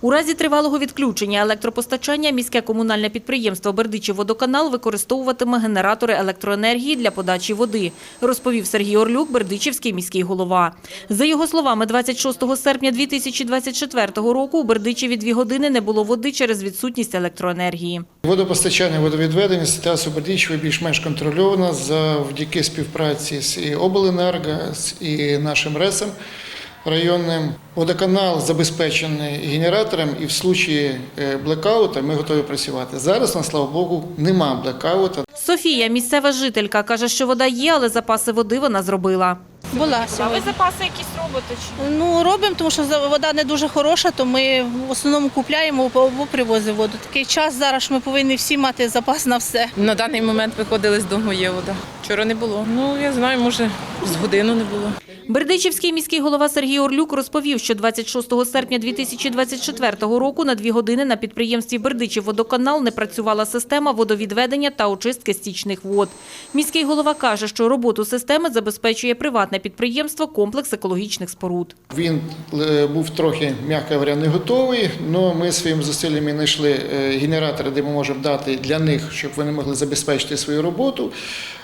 У разі тривалого відключення електропостачання міське комунальне підприємство «Бердичів-водоканал» використовуватиме генератори електроенергії для подачі води, розповів Сергій Орлюк, Бердичівський міський голова. За його словами, 26 серпня 2024 року у Бердичеві дві години не було води через відсутність електроенергії. Водопостачання, водовідведення ситуація у Бердичеві більш-менш контрольована завдяки співпраці з і обленерго, і нашим РЕСом районним. Водоканал забезпечений генератором і в случаї е, блекаута ми готові працювати. Зараз, на слава Богу, нема блекаута. Софія, місцева жителька, каже, що вода є, але запаси води вона зробила. Була А ви запаси якісь робите? Чи? Ну, робимо, тому що за- вода не дуже хороша, то ми в основному купляємо або привозимо воду. Такий час зараз що ми повинні всі мати запас на все. На даний момент виходили з дому, є вода. Вчора не було. Ну, я знаю, може, з годину не було. Бердичівський міський голова Сергій Орлюк розповів, що 26 серпня 2024 року на дві години на підприємстві «Бердичів-водоканал» не працювала система водовідведення та очистки стічних вод. Міський голова каже, що роботу системи забезпечує приватне підприємство «Комплекс екологічних споруд». Він е, був трохи, м'яко говоря, не готовий, але ми своїми зусиллями знайшли е, генератори, де ми можемо дати для них, щоб вони могли забезпечити свою роботу.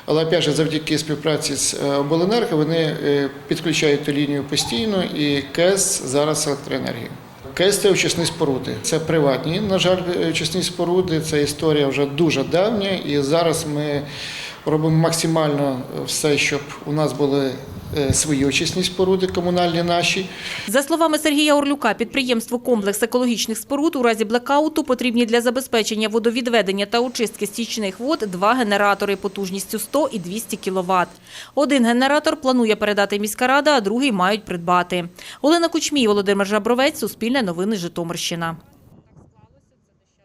Але опять же, завдяки співпраці з е, обленерго вони е, підключають ту лінію постійно і КЕС зараз електроенергію. КЕС це очисні споруди. Це приватні, на жаль, е, очисні споруди. Це історія вже дуже давня, і зараз ми робимо максимально все, щоб у нас були е, свої очисні споруди, комунальні наші. За словами Сергія Орлюка, підприємству «Комплекс екологічних споруд» у разі блекауту потрібні для забезпечення водовідведення та очистки стічних вод два генератори потужністю 100 і 200 кВт. Один генератор планує передати міська рада, а другий мають придбати. Олена Кучмій, Володимир Жабровець, Суспільне новини, Житомирщина.